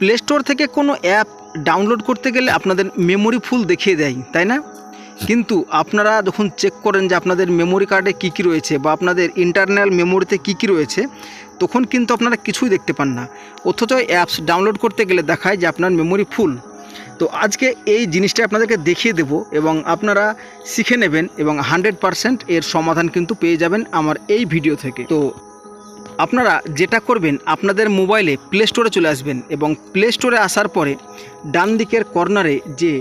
Play store থেকে কোনো app download করতে গেলে আপনাদের মেমোরি ফুল দেখিয়ে দেয়, তাই না? কিন্তু আপনারা যখন চেক করেন যে আপনাদের মেমোরি কার্ডে কী কী রয়েছে বা আপনাদের ইন্টারনাল মেমোরিতে কী কী রয়েছে, তখন কিন্তু আপনারা কিছুই দেখতে পান না। অথচ অ্যাপস ডাউনলোড করতে গেলে দেখায় যে আপনার মেমোরি ফুল তো আজকে এই জিনিসটা আপনাদেরকে দেখিয়ে দেব এবং আপনারা শিখে নেবেন এবং হান্ড্রেড পারসেন্ট এর সমাধান কিন্তু পেয়ে যাবেন আমার এই ভিডিও থেকে। তো আপনারা যেটা করবেন, আপনাদের মোবাইলে প্লে স্টোরে চলে আসবেন এবং প্লে স্টোরে আসার পরে ডান দিকের কর্নারে যে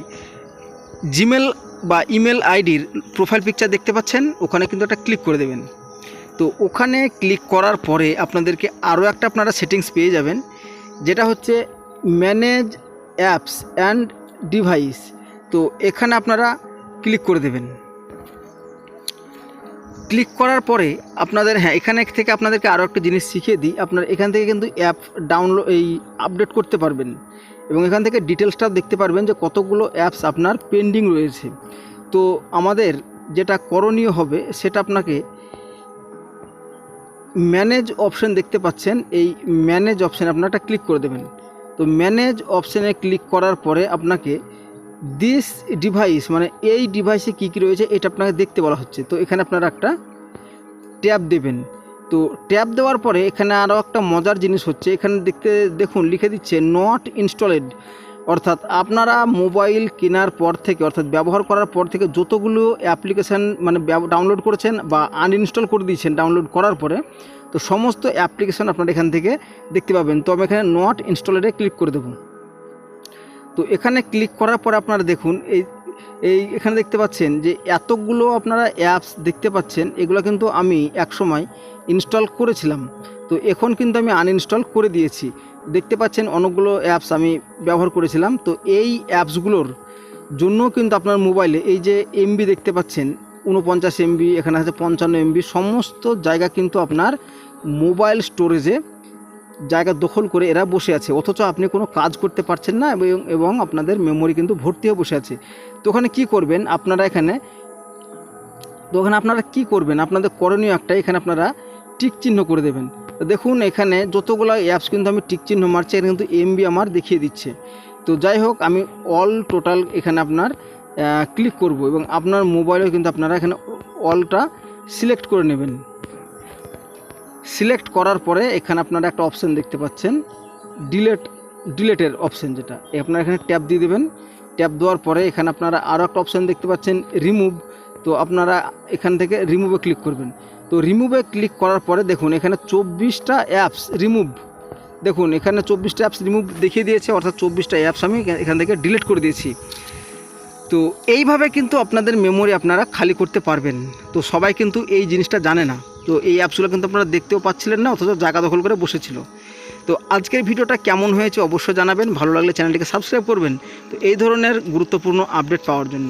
জিমেল বা ইমেল আইডির প্রোফাইল পিকচার দেখতে পাচ্ছেন, ওখানে কিন্তু একটা ক্লিক করে দেবেন। তো ওখানে ক্লিক করার পরে আপনাদেরকে আরও একটা আপনারা সেটিংস পেয়ে যাবেন, যেটা হচ্ছে ম্যানেজ অ্যাপস অ্যান্ড ডিভাইস তো এখানে আপনারা ক্লিক করে দেবেন। ক্লিক করার পরে আপনাদের হ্যাঁ এখানে থেকে আপনাদেরকে আরও একটা জিনিস শিখিয়ে দিই। আপনার এখান থেকে কিন্তু অ্যাপ ডাউনলোড এই আপডেট করতে পারবেন। এবং এখান থেকে ডিটেলসটা দেখতে পারবেন যে কতগুলো অ্যাপস আপনার পেন্ডিং রয়েছে। তো আমাদের যেটা করণীয় হবে, সেটা আপনাকে ম্যানেজ অপশন দেখতে পাচ্ছেন। এই ম্যানেজ অপশানে আপনারা একটা ক্লিক করে দেবেন। তো ম্যানেজ অপশানে ক্লিক করার পরে আপনাকে দিস ডিভাইস মানে এই ডিভাইসে কী কী রয়েছে, এটা আপনাকে দেখতে বলা হচ্ছে। তো এখানে আপনারা একটা ট্যাব দেবেন। তো ট্যাব দেওয়ার পরে এখানে আরও একটা মজার জিনিস হচ্ছে, এখানে দেখতে দেখুন, লিখে দিচ্ছে নট ইনস্টলেড অর্থাৎ আপনারা মোবাইল কেনার পর থেকে, অর্থাৎ ব্যবহার করার পর থেকে যতগুলো অ্যাপ্লিকেশান মানে ডাউনলোড করেছেন বা আনইনস্টল করে দিয়েছেন ডাউনলোড করার পরে, তো সমস্ত অ্যাপ্লিকেশান আপনারা এখান থেকে দেখতে পাবেন। তো আমি এখানে নট ইনস্টলেডে ক্লিক করে দেবো। তো এখানে ক্লিক করার পরে আপনারা দেখুন, এই এই এখানে দেখতে পাচ্ছেন যে এতগুলো আপনারা অ্যাপস দেখতে পাচ্ছেন, এগুলো কিন্তু আমি একসময় ইনস্টল করেছিলাম। তো এখন কিন্তু আমি আনইনস্টল করে দিয়েছি। দেখতে পাচ্ছেন অনেকগুলো অ্যাপস আমি ব্যবহার করেছিলাম। তো এই অ্যাপসগুলোর জন্য কিন্তু আপনার মোবাইলে এই যে এমবি দেখতে পাচ্ছেন উনপঞ্চাশ এমবি এখানে আছে পঞ্চান্ন এমবি সমস্ত জায়গা কিন্তু আপনার মোবাইল স্টোরেজে জায়গা দখল করে এরা বসে আছে। অথচ আপনি কোনো কাজ করতে পারছেন না এবং আপনাদের মেমোরি কিন্তু ভর্তি হয়ে বসে আছে। তো ওখানে কী করবেন? আপনারা এখানে, তো ওখানে আপনারা কী করবেন? আপনাদের করণীয় একটা, এখানে আপনারা টিক চিহ্ন করে দেবেন। দেখুন, এখানে যতগুলো অ্যাপস কিন্তু আমি টিক চিহ্ন মারছি এখানে কিন্তু এমবি আমার দেখিয়ে দিচ্ছে। তো যাই হোক, আমি অল টোটাল এখানে আপনার ক্লিক করব এবং আপনার মোবাইলেও কিন্তু আপনারা এখানে অলটা সিলেক্ট করে নেবেন। সিলেক্ট করার পরে এখানে আপনারা একটা অপশান দেখতে পাচ্ছেন। ডিলেট ডিলেটের অপশান যেটা। আপনারা এখানে ট্যাপ দিয়ে দেবেন। ট্যাপ দেওয়ার পরে এখানে আপনারা আরও একটা অপশান দেখতে পাচ্ছেন রিমুভ তো আপনারা এখান থেকে রিমুভে ক্লিক করবেন। তো রিমুভে ক্লিক করার পরে দেখুন, এখানে চব্বিশটা অ্যাপস রিমুভ দেখুন, এখানে চব্বিশটা অ্যাপস রিমুভ দেখিয়ে দিয়েছে, অর্থাৎ চব্বিশটা অ্যাপস আমি এখান থেকে ডিলিট করে দিয়েছি। তো এইভাবে কিন্তু আপনাদের মেমোরি আপনারা খালি করতে পারবেন। তো সবাই কিন্তু এই জিনিসটা জানে না। তো এই অ্যাপসগুলো কিন্তু আপনারা দেখতেও পাচ্ছিলেন না, অথচ জায়গা দখল করে বসেছিল। তো আজকের ভিডিওটা কেমন হয়েছে অবশ্যই জানাবেন, ভালো লাগলে চ্যানেলটিকে সাবস্ক্রাইব করবেন। তো এই ধরনের গুরুত্বপূর্ণ আপডেট পাওয়ার জন্য।